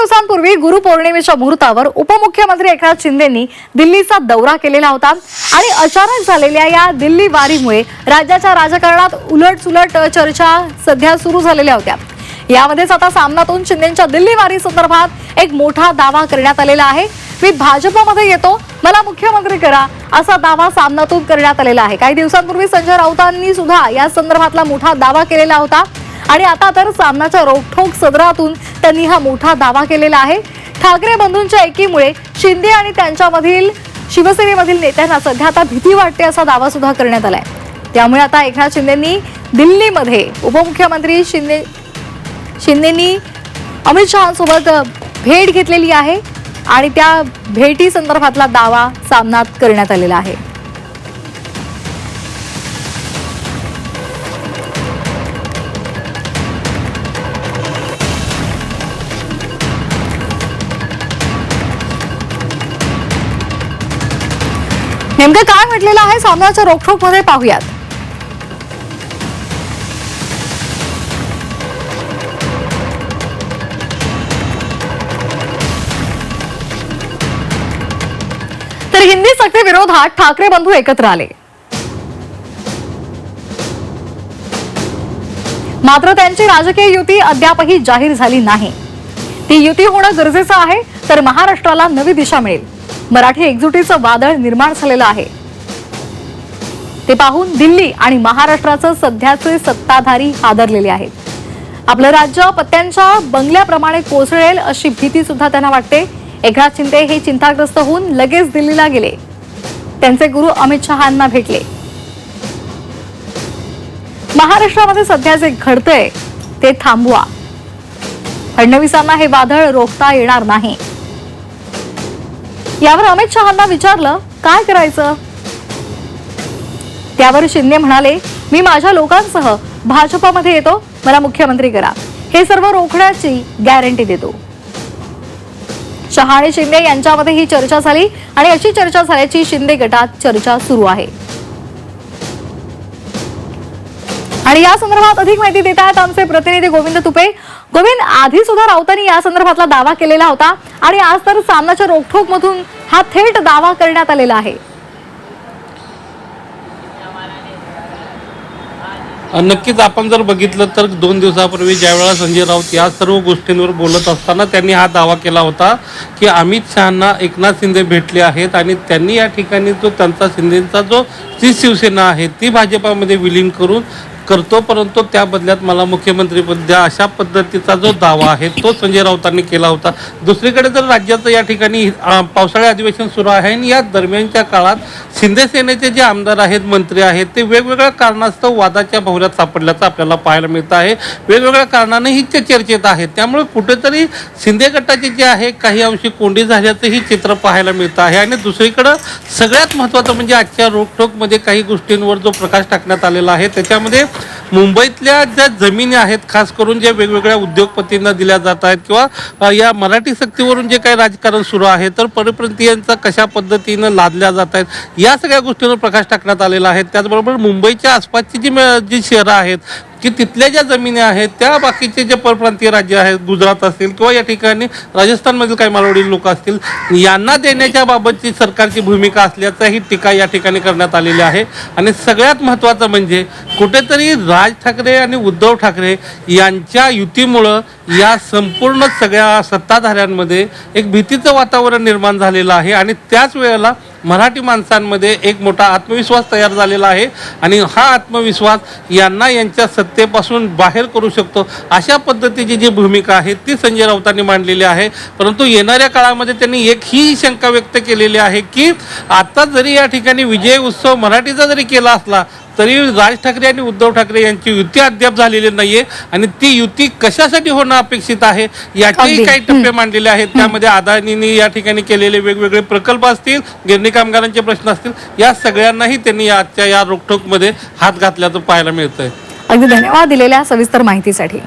दिवसांपूर्वी गुरुपौर्णिमेच्या मुहूर्तावर उपमुख्यमंत्री एकनाथ शिंदेंनी दिल्लीचा दौरा केलेला होता आणि अचानक झालेल्या या दिल्ली वारीमुळे राज्याच्या राजकारणात उलटसुलट चर्चा सध्या सुरू झालेल्या होत्या. यामध्येच आता सामनातून शिंदेच्या दिल्ली वारी संदर्भात एक मोठा दावा करण्यात आलेला आहे. मी भाजपमध्ये येतो मला मुख्यमंत्री करा असा दावा सामनातून करण्यात आलेला आहे. काही दिवसांपूर्वी संजय राऊतांनी सुद्धा या संदर्भातला मोठा दावा केलेला होता. आणि आता तर सामनाच्या रोखठोक सदरातून त्यांनी हा मोठा दावा केलेला आहे. ठाकरे बंधूंच्या एकीमुळे शिंदे आणि त्यांच्यामधील शिवसेनेमधील नेत्यांना सध्या आता भीती वाटते असा दावा सुद्धा करण्यात आलाय. त्यामुळे आता एकनाथ शिंदेंनी दिल्लीमध्ये उपमुख्यमंत्री शिंदे शिंदेंनी अमित शहासोबत भेट घेतलेली आहे आणि त्या भेटी संदर्भातला दावा सामनात करण्यात आलेला आहे. नेमकं काय म्हटलेलं आहे? सामन्याच्या रोखोकमध्ये पाहूयात. तर हिंदी सक्ती विरोधात ठाकरे बंधू एकत्र आले. मात्र त्यांची राजकीय युती अद्यापही जाहीर झाली नाही. ती युती होणं गरजेचं आहे तर महाराष्ट्राला नवी दिशा मिळेल. मराठी एकजुटीचं वादळ निर्माण झालेलं आहे. ते पाहून दिल्ली आणि महाराष्ट्राचं सध्याचे सत्ताधारी हादरलेले आहेत. आपलं राज्य पत्त्यांच्या बंगल्याप्रमाणे कोसळेल अशी भीती सुद्धा त्यांना वाटते. एकनाथ शिंदे हे चिंताग्रस्त होऊन लगेच दिल्लीला गेले. त्यांचे गुरु अमित शहांना भेटले. महाराष्ट्रामध्ये सध्या जे घडतंय ते थांबवा. फडणवीसांना हे वादळ रोखता येणार नाही. यावर अमित शहांना विचारलं काय करायचं? त्यावर शिंदे म्हणाले मी माझ्या लोकांसह भाजपमध्ये येतो मला मुख्यमंत्री करा. हे सर्व रोखण्याची गॅरंटी देतो. शहा आणि शिंदे यांच्यामध्ये ही चर्चा झाली आणि अशी चर्चा झाल्याची शिंदे गटात चर्चा सुरू आहे. आणि या संदर्भात अधिक माहिती देत आहेत आमचे प्रतिनिधी गोविंद तुपे. गोविंद आधी सुद्धा राऊतांनी या संदर्भातला दावा केलेला होता आणि आज तर सामनाच्या रोखोक मधून हा थेट दावा करण्यात आलेला आहे. नक्कीच आपण जर बघितलं तर दोन दिवसापूर्वी ज्यावेळेला संजय राऊत या सर्व गोष्टींवर बोलत असताना त्यांनी हा दावा केला होता की अमित शहांना एकनाथ शिंदे भेटले आहेत आणि त्यांनी या ठिकाणी जो त्यांचा शिंदेचा जो ती शिवसेना आहे ती भाजपामध्ये विलीन करून करतो परंतु त्या बदल्यात मला मुख्यमंत्रीपद द्या. अशा पद्धतीचा जो दावा आहे तो संजय राऊतांनी केला होता. दुसरीकडे जर राज्याचं या ठिकाणी पावसाळी अधिवेशन सुरू आहे आणि या दरम्यानच्या काळात शिंदे सेनेचे जे आमदार आहेत मंत्री आहेत ते वेगवेगळ्या कारणास्तव वादाच्या भोवऱ्यात सापडल्याचं आपल्याला पाहायला मिळतं आहे. वेगवेगळ्या कारणाने ही ते चर्चेत आहेत. त्यामुळे कुठेतरी शिंदे गटाचे जे आहे काही अंशी कोंडी झाल्याचंही चित्र पाहायला मिळतं आहे. आणि दुसरीकडं सगळ्यात महत्त्वाचं म्हणजे आजच्या रोखोकमध्ये काही गोष्टींवर जो प्रकाश टाकण्यात आलेला आहे त्याच्यामध्ये मुंबईतल्या ज्या जमिनी आहेत खास करून ज्या वेगवेगळ्या उद्योगपतींना दिल्या जात आहेत किंवा या मराठी सक्तीवरून जे काही राजकारण सुरू आहे तर परप्रांतीयांचा कशा पद्धतीनं लादल्या जात आहेत या सगळ्या गोष्टींवर प्रकाश टाकण्यात आलेला आहे. त्याचबरोबर मुंबईच्या आसपासची जी जी शहरं आहेत की तिथल्या ज्या जमिनी आहेत त्या बाकीचे जे परप्रांतीय राज्य आहेत गुजरात असतील किंवा या ठिकाणी राजस्थानमधील काही मालवडी लोक असतील यांना देण्याच्या बाबतची सरकारची भूमिका असल्याचाही टीका या ठिकाणी करण्यात आलेली आहे. आणि सगळ्यात महत्त्वाचं म्हणजे कुठेतरी राज ठाकरे आणि उद्धव ठाकरे यांच्या युतीमुळं या संपूर्ण सगळ्या सत्ताधाऱ्यांमध्ये एक भीतीचं वातावरण निर्माण झालेलं आहे. आणि त्याच वेळेला मराठी माणसांमध्ये एक मोठा आत्मविश्वास तयार झालेला आहे आणि हा आत्मविश्वास यांना यांच्या सत्तेपासून बाहेर करू शकतो. अशा पद्धतीची जी भूमिका आहे ती संजय राऊतांनी मांडलेली आहे. परंतु येणाऱ्या काळामध्ये त्यांनी एक ही शंका व्यक्त केलेली आहे की आता जरी या ठिकाणी विजय उत्सव मराठीचा जरी केला असला तरी राज ठाकरे आणि उद्धव ठाकरे यांची युती अद्याप झालेली नाहीये. आणि ती युती कशासाठी होणं अपेक्षित आहे याचेही. काही टप्पे मांडलेले आहेत. त्यामध्ये अदानींनी या ठिकाणी केलेले वेगवेगळे प्रकल्प असतील गिरणी कामगारांचे प्रश्न असतील या सगळ्यांनाही त्यांनी आजच्या या रोखोकमध्ये हात घातल्याचं पाहायला मिळतंय. अगदी धन्यवाद दिलेल्या सविस्तर माहितीसाठी.